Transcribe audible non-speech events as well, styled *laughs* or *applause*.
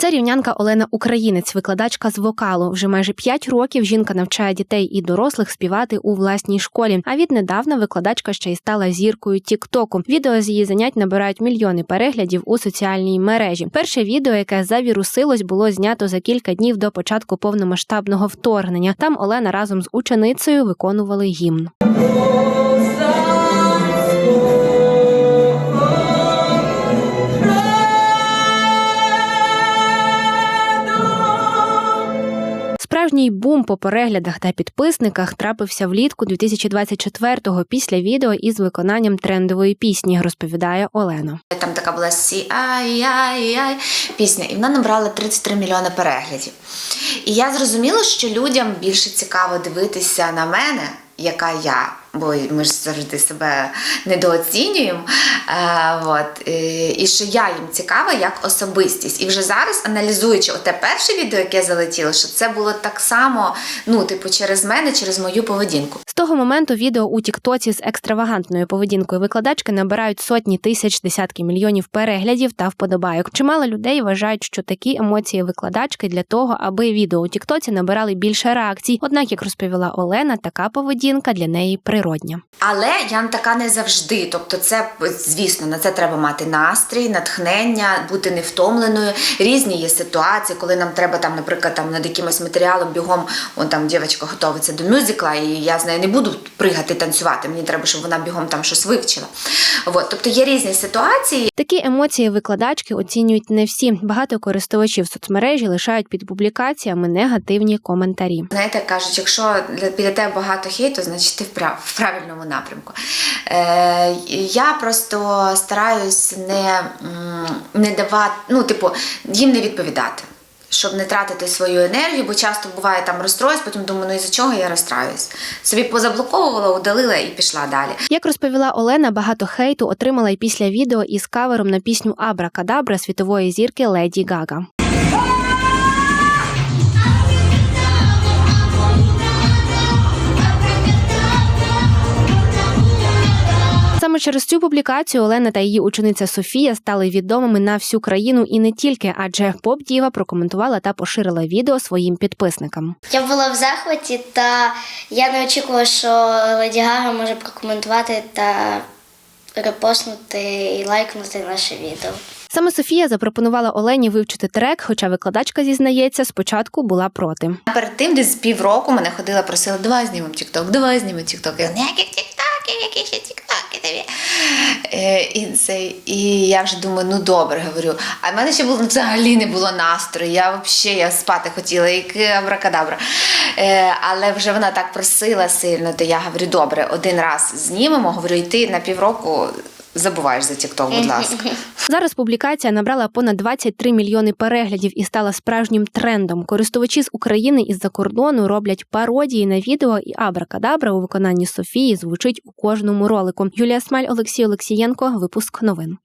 Це рівнянка Олена Українець, викладачка з вокалу. Вже майже 5 років жінка навчає дітей і дорослих співати у власній школі. А віднедавна викладачка ще й стала зіркою Тіктоку. Відео з її занять набирають мільйони переглядів у соціальній мережі. Перше відео, яке завірусилось, було знято за кілька днів до початку повномасштабного вторгнення. Там Олена разом з ученицею виконували гімн. Справжній бум по переглядах та підписниках трапився влітку 2024-го після відео із виконанням трендової пісні, розповідає Олена. Там така була сі ай ай ай пісня, і вона набрала 33 мільйони переглядів. І я зрозуміла, що людям більше цікаво дивитися на мене, яка я. Бо ми ж завжди себе недооцінюємо. Е, от, е, і що я їм цікава як особистість. І вже зараз, аналізуючи те перше відео, яке залетіло, що це було так само, ну, типу, через мене, через мою поведінку. З того моменту відео у Тіктоці з екстравагантною поведінкою викладачки набирають сотні тисяч, десятки мільйонів переглядів та вподобайок. Чимало людей вважають, що такі емоції викладачки для того, аби відео у Тіктоці набирали більше реакцій. Однак, як розповіла Олена, така поведінка для неї природня. Але я така не завжди. Тобто, це звісно, на це треба мати настрій, натхнення, бути невтомленою. Різні є ситуації, коли нам треба там, наприклад, там над якимось матеріалом бігом, он там дівчинка готується до мюзикла, і я з нею не буду пригати, танцювати. Мені треба, щоб вона бігом там щось вивчила. От, тобто є різні ситуації. Такі емоції викладачки оцінюють не всі. Багато користувачів соцмережі лишають під публікаціями негативні коментарі. Знаєте, кажуть, якщо для- біля тебе багато хейту, значить ти в, прав, в правильному напрямку. Е, я просто стараюсь не, не давати, ну, типу, їм не відповідати. Щоб не тратити свою енергію, бо часто буває там розстроюсь, потім думаю, ну і за чого я розстраюсь. Собі позаблоковувала, удалила і пішла далі. Як розповіла Олена, багато хейту отримала й після відео із кавером на пісню Абра Кадабра світової зірки Леді Гага. Саме через цю публікацію Олена та її учениця Софія стали відомими на всю країну і не тільки, адже поп діва прокоментувала та поширила відео своїм підписникам. Я була в захваті, та я не очікувала, що Леді Гага може прокоментувати та репостнути і лайкнути наше відео. Саме Софія запропонувала Олені вивчити трек, хоча викладачка зізнається, спочатку була проти. Перед тим, десь півроку мене ходила, просила, давай знімемо тікток, давай знімемо тікток. Я ніяких тіктоків, які ще тіктоки тобі. Е, і, це, і я вже думаю, ну добре, говорю. А в мене ще було взагалі не було настрою. Я взагалі я спати хотіла, як абракадабра. Е, але вже вона так просила сильно, то я говорю, добре, один раз знімемо, говорю, і ти на півроку забуваєш за TikTok, будь ласка. *laughs* Зараз публікація набрала понад 23 мільйони переглядів і стала справжнім трендом. Користувачі з України і з-за кордону роблять пародії на відео, і абракадабра у виконанні Софії звучить у кожному ролику. Юлія Смаль, Олексій Олексієнко. Випуск новин.